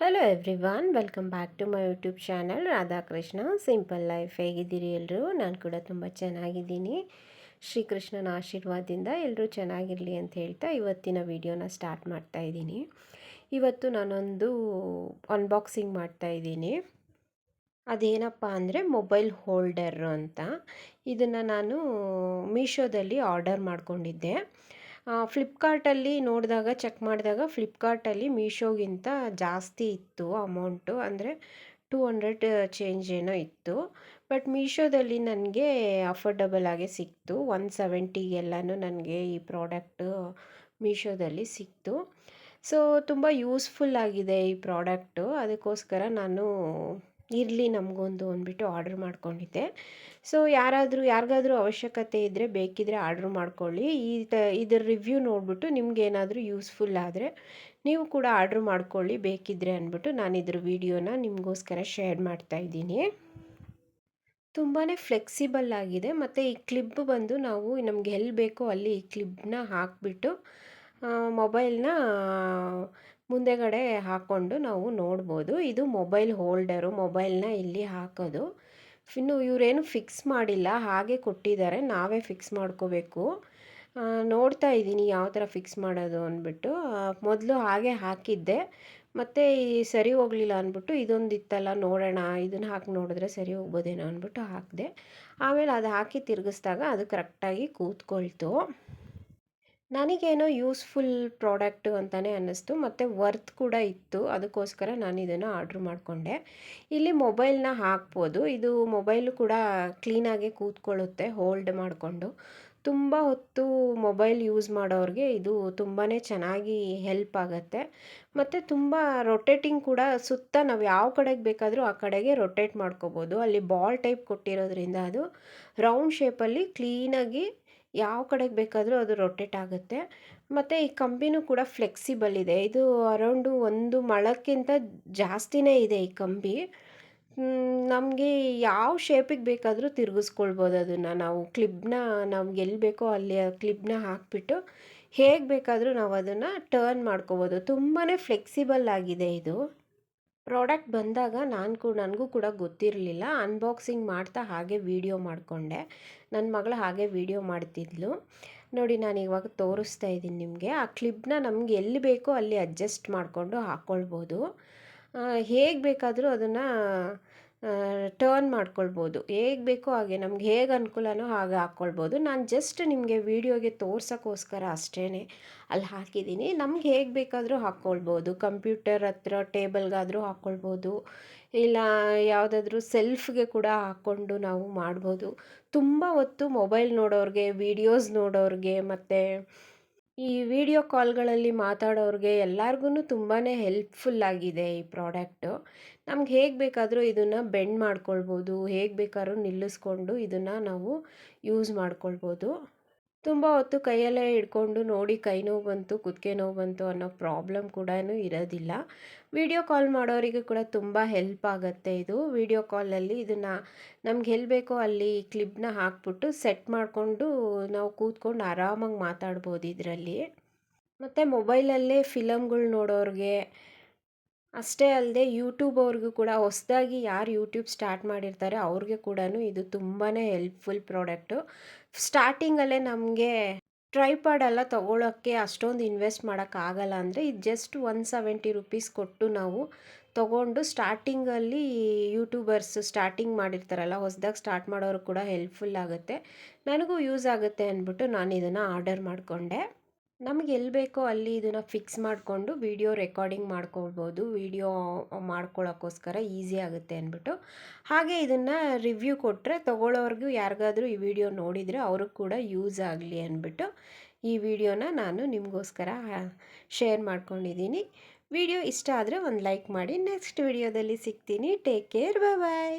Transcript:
Hello everyone welcome back to my YouTube channel Radhakrishna simple life ಹೇಗಿದ್ದೀರಿ ಎಲ್ಲರೂ ನಾನು ಕೂಡ ತುಂಬ ಚೆನ್ನಾಗಿದ್ದೀನಿ. ಶ್ರೀಕೃಷ್ಣನ ಆಶೀರ್ವಾದದಿಂದ ಎಲ್ಲರೂ ಚೆನ್ನಾಗಿರಲಿ ಅಂತ ಹೇಳ್ತಾ ಇವತ್ತಿನ ವಿಡಿಯೋನ ಸ್ಟಾರ್ಟ್ ಮಾಡ್ತಾ ಇದ್ದೀನಿ. ಇವತ್ತು ನಾನೊಂದು ಅನ್ಬಾಕ್ಸಿಂಗ್ ಮಾಡ್ತಾ ಇದ್ದೀನಿ. ಅದೇನಪ್ಪ ಅಂದರೆ ಮೊಬೈಲ್ ಹೋಲ್ಡರ್ ಅಂತ. ಇದನ್ನು ನಾನು ಮೀಶೋದಲ್ಲಿ ಆರ್ಡರ್ ಮಾಡ್ಕೊಂಡಿದ್ದೆ. ಫ್ಲಿಪ್ಕಾರ್ಟಲ್ಲಿ ನೋಡಿದಾಗ ಚೆಕ್ ಮಾಡಿದಾಗ ಫ್ಲಿಪ್ಕಾರ್ಟಲ್ಲಿ ಮೀಶೋಗಿಂತ ಜಾಸ್ತಿ ಇತ್ತು ಅಮೌಂಟು ಅಂದರೆ ಟೂ ಹಂಡ್ರೆಡ್ ಚೇಂಜ್ ಏನೋ ಇತ್ತು. ಬಟ್ ಮೀಶೋದಲ್ಲಿ ನನಗೆ ಅಫೋರ್ಡಬಲ್ ಆಗಿ ಸಿಕ್ತು. ಒನ್ ಸೆವೆಂಟಿಗೆಲ್ಲನೂ ನನಗೆ ಈ ಪ್ರಾಡಕ್ಟು ಮೀಶೋದಲ್ಲಿ ಸಿಕ್ತು. ಸೊ ತುಂಬ ಯೂಸ್ಫುಲ್ ಆಗಿದೆ ಈ ಪ್ರಾಡಕ್ಟು ಅದಕ್ಕೋಸ್ಕರ ನಾನು ಇರಲಿ ನಮಗೊಂದು ಅಂದ್ಬಿಟ್ಟು ಆರ್ಡ್ರ್ ಮಾಡ್ಕೊಂಡಿದ್ದೆ. ಸೊ ಯಾರಾದರೂ, ಯಾರಿಗಾದ್ರೂ ಅವಶ್ಯಕತೆ ಇದ್ದರೆ ಬೇಕಿದ್ದರೆ ಆರ್ಡ್ರ್ ಮಾಡ್ಕೊಳ್ಳಿ. ಈ ತ, ಇದ್ರ ರಿವ್ಯೂ ನೋಡಿಬಿಟ್ಟು ನಿಮಗೇನಾದರೂ ಯೂಸ್ಫುಲ್ ಆದರೆ ನೀವು ಕೂಡ ಆರ್ಡ್ರ್ ಮಾಡ್ಕೊಳ್ಳಿ. ಬೇಕಿದ್ದರೆ ಅಂದ್ಬಿಟ್ಟು ನಾನು ಇದ್ರ ವಿಡಿಯೋನ ನಿಮಗೋಸ್ಕರ ಶೇರ್ ಮಾಡ್ತಾ ಇದ್ದೀನಿ. ತುಂಬಾ ಫ್ಲೆಕ್ಸಿಬಲ್ ಆಗಿದೆ. ಮತ್ತು ಈ ಕ್ಲಿಪ್ ಬಂದು ನಾವು ನಮ್ಗೆ ಎಲ್ಲಿ ಬೇಕೋ ಅಲ್ಲಿ ಈ ಕ್ಲಿಪ್ನ ಹಾಕಿಬಿಟ್ಟು ಮೊಬೈಲ್ನ ಮುಂದೆಗಡೆ ಹಾಕ್ಕೊಂಡು ನಾವು ನೋಡ್ಬೋದು. ಇದು ಮೊಬೈಲ್ ಹೋಲ್ಡರು, ಮೊಬೈಲ್ನ ಇಲ್ಲಿ ಹಾಕೋದು. ಇನ್ನು ಇವರೇನು ಫಿಕ್ಸ್ ಮಾಡಿಲ್ಲ, ಹಾಗೆ ಕೊಟ್ಟಿದ್ದಾರೆ, ನಾವೇ ಫಿಕ್ಸ್ ಮಾಡ್ಕೋಬೇಕು. ನೋಡ್ತಾ ಇದ್ದೀನಿ ಯಾವ ಥರ ಫಿಕ್ಸ್ ಮಾಡೋದು ಅಂದ್ಬಿಟ್ಟು. ಮೊದಲು ಹಾಗೆ ಹಾಕಿದ್ದೆ. ಮತ್ತು ಈ ಸರಿ ಹೋಗಲಿಲ್ಲ ಅಂದ್ಬಿಟ್ಟು ಇದೊಂದು ಇತ್ತಲ್ಲ ನೋಡೋಣ, ಇದನ್ನು ಹಾಕಿ ನೋಡಿದ್ರೆ ಸರಿ ಹೋಗ್ಬೋದೇನೋ ಅಂದ್ಬಿಟ್ಟು ಹಾಕಿದೆ. ಆಮೇಲೆ ಅದು ಹಾಕಿ ತಿರುಗಿಸ್ದಾಗ ಅದು ಕರೆಕ್ಟಾಗಿ ಕೂತ್ಕೊಳ್ತು. ನನಗೇನೋ ಯೂಸ್ಫುಲ್ ಪ್ರಾಡಕ್ಟು ಅಂತಲೇ ಅನ್ನಿಸ್ತು, ಮತ್ತು ವರ್ತ್ ಕೂಡ ಇತ್ತು. ಅದಕ್ಕೋಸ್ಕರ ನಾನು ಇದನ್ನು ಆರ್ಡ್ರ್ ಮಾಡಿಕೊಂಡೆ. ಇಲ್ಲಿ ಮೊಬೈಲ್ನ ಹಾಕ್ಬೋದು. ಇದು ಮೊಬೈಲು ಕೂಡ ಕ್ಲೀನಾಗಿ ಕೂತ್ಕೊಳ್ಳುತ್ತೆ, ಹೋಲ್ಡ್ ಮಾಡಿಕೊಂಡು. ತುಂಬ ಹೊತ್ತು ಮೊಬೈಲ್ ಯೂಸ್ ಮಾಡೋರಿಗೆ ಇದು ತುಂಬಾ ಚೆನ್ನಾಗಿ ಹೆಲ್ಪ್ ಆಗುತ್ತೆ. ಮತ್ತು ತುಂಬ ರೊಟೇಟಿಂಗ್ ಕೂಡ ಸುತ್ತ ನಾವು ಯಾವ ಕಡೆಗೆ ಬೇಕಾದರೂ ಆ ಕಡೆಗೆ ರೊಟೇಟ್ ಮಾಡ್ಕೋಬೋದು. ಅಲ್ಲಿ ಬಾಲ್ ಟೈಪ್ ಕೊಟ್ಟಿರೋದ್ರಿಂದ ಅದು ರೌಂಡ್ ಶೇಪಲ್ಲಿ ಕ್ಲೀನಾಗಿ ಯಾವ ಕಡೆಗೆ ಬೇಕಾದರೂ ಅದು ರೊಟೇಟ್ ಆಗುತ್ತೆ. ಮತ್ತು ಈ ಕಂಬಿನೂ ಕೂಡ ಫ್ಲೆಕ್ಸಿಬಲ್ ಇದೆ. ಇದು ಅರೌಂಡು ಒಂದು ಮೊಳಕ್ಕಿಂತ ಜಾಸ್ತಿನೇ ಇದೆ ಈ ಕಂಬಿ. ನಮಗೆ ಯಾವ ಶೇಪಿಗೆ ಬೇಕಾದರೂ ತಿರುಗಿಸ್ಕೊಳ್ಬೋದು ಅದನ್ನು ನಾವು. ಕ್ಲಿಬ್ನ ನಮ್ಗೆ ಎಲ್ಲಿ ಬೇಕೋ ಅಲ್ಲಿ ಕ್ಲಿಬ್ನ ಹಾಕಿಬಿಟ್ಟು ಹೇಗೆ ಬೇಕಾದರೂ ನಾವು ಅದನ್ನು ಟರ್ನ್ ಮಾಡ್ಕೋಬೋದು. ತುಂಬಾ ಫ್ಲೆಕ್ಸಿಬಲ್ ಆಗಿದೆ ಇದು. ಪ್ರಾಡಕ್ಟ್ ಬಂದಾಗ ನಾನು ಕೂಡ ನನಗೂ ಕೂಡ ಗೊತ್ತಿರಲಿಲ್ಲ. ಅನ್ಬಾಕ್ಸಿಂಗ್ ಮಾಡ್ತಾ ಹಾಗೆ ವೀಡಿಯೋ ಮಾಡಿಕೊಂಡೆ. ನನ್ನ ಮಗಳು ಹಾಗೆ ವೀಡಿಯೋ ಮಾಡ್ತಿದ್ಲು. ನೋಡಿ, ನಾನು ಇವಾಗ ತೋರಿಸ್ತಾ ಇದ್ದೀನಿ ನಿಮಗೆ. ಆ ಕ್ಲಿಪ್ನ ನಮ್ಗೆ ಎಲ್ಲಿ ಬೇಕೋ ಅಲ್ಲಿ ಅಡ್ಜಸ್ಟ್ ಮಾಡಿಕೊಂಡು ಹಾಕ್ಕೊಳ್ಬೋದು ಹೇಗೆ ಬೇಕಾದರೂ ಅದನ್ನು ಟರ್ನ್ ಮಾಡ್ಕೊಳ್ಬೋದು. ಹೇಗೆ ಬೇಕೋ ಹಾಗೆ, ನಮ್ಗೆ ಹೇಗೆ ಅನುಕೂಲನೋ ಹಾಗೆ ಹಾಕ್ಕೊಳ್ಬೋದು ನಾನು ಜಸ್ಟ್ ನಿಮಗೆ ವೀಡಿಯೋಗೆ ತೋರ್ಸೋಕ್ಕೋಸ್ಕರ ಅಷ್ಟೇ ಅಲ್ಲಿ ಹಾಕಿದ್ದೀನಿ ನಮ್ಗೆ ಹೇಗೆ ಬೇಕಾದರೂ ಹಾಕ್ಕೊಳ್ಬೋದು ಕಂಪ್ಯೂಟರ್ ಹತ್ರ ಟೇಬಲ್ಗಾದರೂ ಹಾಕ್ಕೊಳ್ಬೋದು ಇಲ್ಲ ಯಾವುದಾದ್ರೂ ಸೆಲ್ಫ್ಗೆ ಕೂಡ ಹಾಕ್ಕೊಂಡು ನಾವು ಮಾಡ್ಬೋದು. ತುಂಬ ಹೊತ್ತು ಮೊಬೈಲ್ ನೋಡೋರಿಗೆ, ವೀಡಿಯೋಸ್ ನೋಡೋರಿಗೆ, ಮತ್ತು ಈ ವಿಡಿಯೋ ಕಾಲ್ಗಳಲ್ಲಿ ಮಾತಾಡೋರಿಗೆ ಎಲ್ಲರಿಗೂ ತುಂಬಾ ಹೆಲ್ಪ್ಫುಲ್ ಆಗಿದೆ ಈ ಪ್ರಾಡಕ್ಟು ನಮ್ಗೆ ಹೇಗೆ ಬೇಕಾದರೂ ಇದನ್ನು ಬೆಂಡ್ ಮಾಡ್ಕೊಳ್ಬೋದು, ಹೇಗೆ ಬೇಕಾದ್ರೂ ನಿಲ್ಲಿಸ್ಕೊಂಡು ಇದನ್ನು ನಾವು ಯೂಸ್ ಮಾಡ್ಕೊಳ್ಬೋದು. ತುಂಬ ಹೊತ್ತು ಕೈಯಲ್ಲೇ ಹಿಡ್ಕೊಂಡು ನೋಡಿ ಕೈ ನೋವು ಬಂತು, ಕುತ್ತಿಗೆ ನೋವು ಬಂತು ಅನ್ನೋ ಪ್ರಾಬ್ಲಮ್ ಕೂಡ ಇರೋದಿಲ್ಲ. ವಿಡಿಯೋ ಕಾಲ್ ಮಾಡೋರಿಗೆ ಕೂಡ ತುಂಬ ಹೆಲ್ಪ್ ಆಗುತ್ತೆ ಇದು. ವಿಡಿಯೋ ಕಾಲಲ್ಲಿ ಇದನ್ನು ನಮ್ಗೆ ಎಲ್ಲಿ ಬೇಕೋ ಅಲ್ಲಿ ಕ್ಲಿಪ್ನ ಹಾಕ್ಬಿಟ್ಟು ಸೆಟ್ ಮಾಡಿಕೊಂಡು ನಾವು ಕೂತ್ಕೊಂಡು ಆರಾಮಾಗಿ ಮಾತಾಡ್ಬೋದು ಇದರಲ್ಲಿ. ಮತ್ತು ಮೊಬೈಲಲ್ಲೇ ಫಿಲಮ್ಗಳು ನೋಡೋರಿಗೆ ಅಷ್ಟೇ ಅಲ್ಲದೆ ಯೂಟ್ಯೂಬ್ ಅವ್ರಿಗೂ ಕೂಡ ಹೊಸದಾಗಿ ಯಾರು ಯೂಟ್ಯೂಬ್ ಸ್ಟಾರ್ಟ್ ಮಾಡಿರ್ತಾರೆ ಅವ್ರಿಗೆ ಕೂಡ ಇದು ತುಂಬಾ ಹೆಲ್ಪ್ಫುಲ್ ಪ್ರಾಡಕ್ಟು ಸ್ಟಾರ್ಟಿಂಗಲ್ಲೇ ನಮಗೆ ಟ್ರೈಪಾಡ್ ಎಲ್ಲ ತೊಗೊಳೋಕ್ಕೆ ಅಷ್ಟೊಂದು ಇನ್ವೆಸ್ಟ್ ಮಾಡೋಕ್ಕಾಗಲ್ಲ ಅಂದರೆ ಇದು ಜಸ್ಟ್ ಒನ್ ಸೆವೆಂಟಿ ರುಪೀಸ್ ಕೊಟ್ಟು ನಾವು ತೊಗೊಂಡು ಸ್ಟಾರ್ಟಿಂಗಲ್ಲಿ ಯೂಟ್ಯೂಬರ್ಸ್ ಸ್ಟಾರ್ಟಿಂಗ್ ಮಾಡಿರ್ತಾರಲ್ಲ ಹೊಸದಾಗಿ ಸ್ಟಾರ್ಟ್ ಮಾಡೋರು ಕೂಡ ಹೆಲ್ಪ್ಫುಲ್ ಆಗುತ್ತೆ. ನನಗೂ ಯೂಸ್ ಆಗುತ್ತೆ ಅಂದ್ಬಿಟ್ಟು ನಾನು ಇದನ್ನು ಆರ್ಡರ್ ಮಾಡಿಕೊಂಡೆ. ನಮಗೆ ಎಲ್ಲಿ ಬೇಕೋ ಅಲ್ಲಿ ಇದನ್ನು ಫಿಕ್ಸ್ ಮಾಡಿಕೊಂಡು ವೀಡಿಯೋ ರೆಕಾರ್ಡಿಂಗ್ ಮಾಡ್ಕೊಳ್ಬೋದು. ವೀಡಿಯೋ ಮಾಡ್ಕೊಳ್ಳೋಕ್ಕೋಸ್ಕರ ಈಸಿ ಆಗುತ್ತೆ ಅಂದ್ಬಿಟ್ಟು. ಹಾಗೆ ಇದನ್ನು ರಿವ್ಯೂ ಕೊಟ್ಟರೆ ತೊಗೊಳ್ಳೋರ್ಗೂ ಯಾರಿಗಾದರೂ ಈ ವಿಡಿಯೋ ನೋಡಿದರೆ ಅವ್ರಿಗೆ ಕೂಡ ಯೂಸ್ ಆಗಲಿ ಅಂದ್ಬಿಟ್ಟು ಈ ವಿಡಿಯೋನ ನಾನು ನಿಮಗೋಸ್ಕರ ಶೇರ್ ಮಾಡ್ಕೊಂಡಿದ್ದೀನಿ. ವಿಡಿಯೋ ಇಷ್ಟ ಆದರೆ ಒಂದು ಲೈಕ್ ಮಾಡಿ. ನೆಕ್ಸ್ಟ್ ವಿಡಿಯೋದಲ್ಲಿ ಸಿಗ್ತೀನಿ. Take care bye